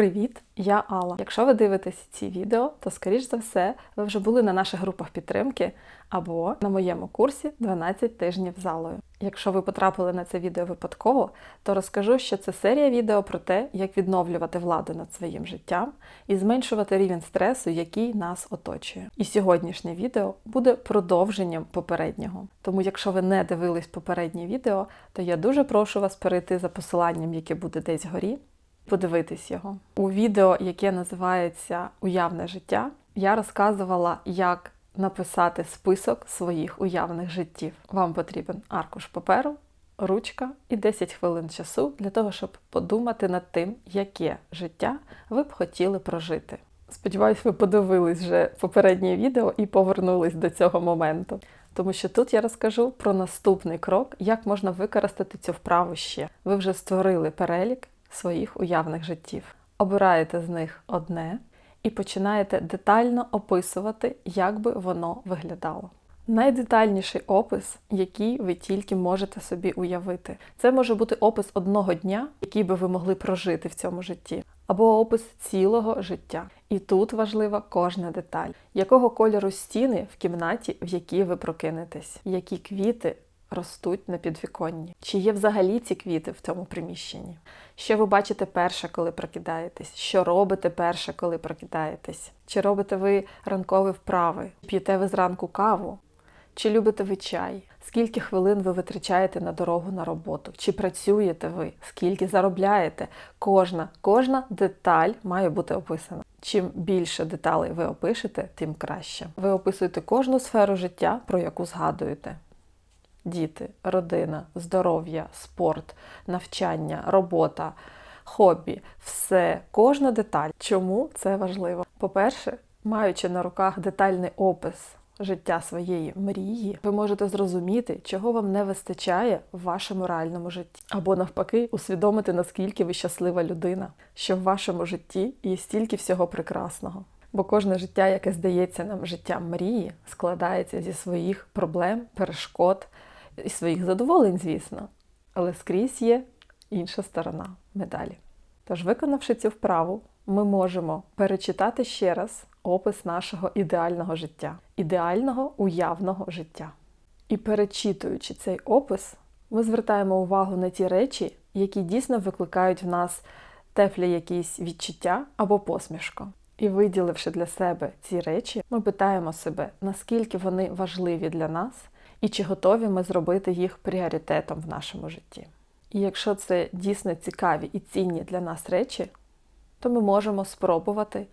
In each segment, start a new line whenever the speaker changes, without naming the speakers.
Привіт, я Алла. Якщо ви дивитесь ці відео, то скоріш за все ви вже були на наших групах підтримки або на моєму курсі 12 тижнів залою. Якщо ви потрапили на це відео випадково, то розкажу, що це серія відео про те, як відновлювати владу над своїм життям і зменшувати рівень стресу, який нас оточує. І сьогоднішнє відео буде продовженням попереднього. Тому, якщо ви не дивились попереднє відео, то я дуже прошу вас перейти за посиланням, яке буде десь вгорі, подивитись його. У відео, яке називається Уявне життя, я розказувала, як написати список своїх уявних життів. Вам потрібен аркуш паперу, ручка і 10 хвилин часу для того, щоб подумати над тим, яке життя ви б хотіли прожити. Сподіваюсь, ви подивились вже попереднє відео і повернулись до цього моменту. Тому що тут я розкажу про наступний крок, як можна використати цю вправу ще. Ви вже створили перелік своїх уявних життів. Обираєте з них одне і починаєте детально описувати, як би воно виглядало. Найдетальніший опис, який ви тільки можете собі уявити. Це може бути опис одного дня, який би ви могли прожити в цьому житті, або опис цілого життя. І тут важлива кожна деталь, якого кольору стіни в кімнаті, в якій ви прокинетесь, які квіти ростуть на підвіконні, чи є взагалі ці квіти в цьому приміщенні. Що ви бачите перше, коли прокидаєтесь? Що робите перше, коли прокидаєтесь? Чи робите ви ранкові вправи? П'єте ви зранку каву? Чи любите ви чай? Скільки хвилин ви витрачаєте на дорогу на роботу? Чи працюєте ви? Скільки заробляєте? Кожна, кожна деталь має бути описана. Чим більше деталей ви опишете, тим краще. Ви описуєте кожну сферу життя, про яку згадуєте. Діти, родина, здоров'я, спорт, навчання, робота, хобі, все, кожна деталь. Чому це важливо? По-перше, маючи на руках детальний опис життя своєї мрії, ви можете зрозуміти, чого вам не вистачає в вашому реальному житті, або навпаки, усвідомити, наскільки ви щаслива людина, що в вашому житті є стільки всього прекрасного. Бо кожне життя, яке здається нам життям мрії, складається зі своїх проблем, перешкод і своїх задоволень, звісно. Але скрізь є інша сторона медалі. Тож, виконавши цю вправу, ми можемо перечитати ще раз опис нашого ідеального життя, ідеального уявного життя. І перечитуючи цей опис, ми звертаємо увагу на ті речі, які дійсно викликають в нас теплі якісь відчуття або посмішку. І виділивши для себе ці речі, ми питаємо себе, наскільки вони важливі для нас і чи готові ми зробити їх пріоритетом в нашому житті. І якщо це дійсно цікаві і цінні для нас речі, то ми можемо спробувати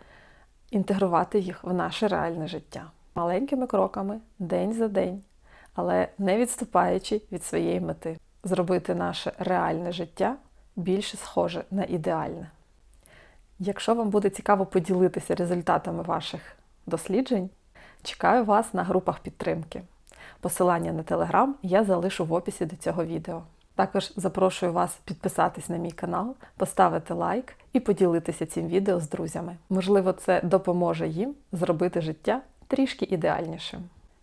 інтегрувати їх в наше реальне життя маленькими кроками, день за день, але не відступаючи від своєї мети, зробити наше реальне життя більше схоже на ідеальне. Якщо вам буде цікаво поділитися результатами ваших досліджень, чекаю вас на групах підтримки. Посилання на телеграм я залишу в описі до цього відео. Також запрошую вас підписатись на мій канал, поставити лайк і поділитися цим відео з друзями. Можливо, це допоможе їм зробити життя трішки ідеальнішим.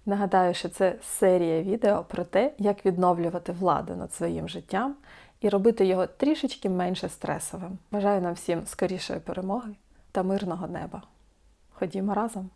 Нагадаю, що це серія відео про те, як відновлювати владу над своїм життям і робити його трішечки менше стресовим. Бажаю нам всім скорішої перемоги та мирного неба. Ходімо разом!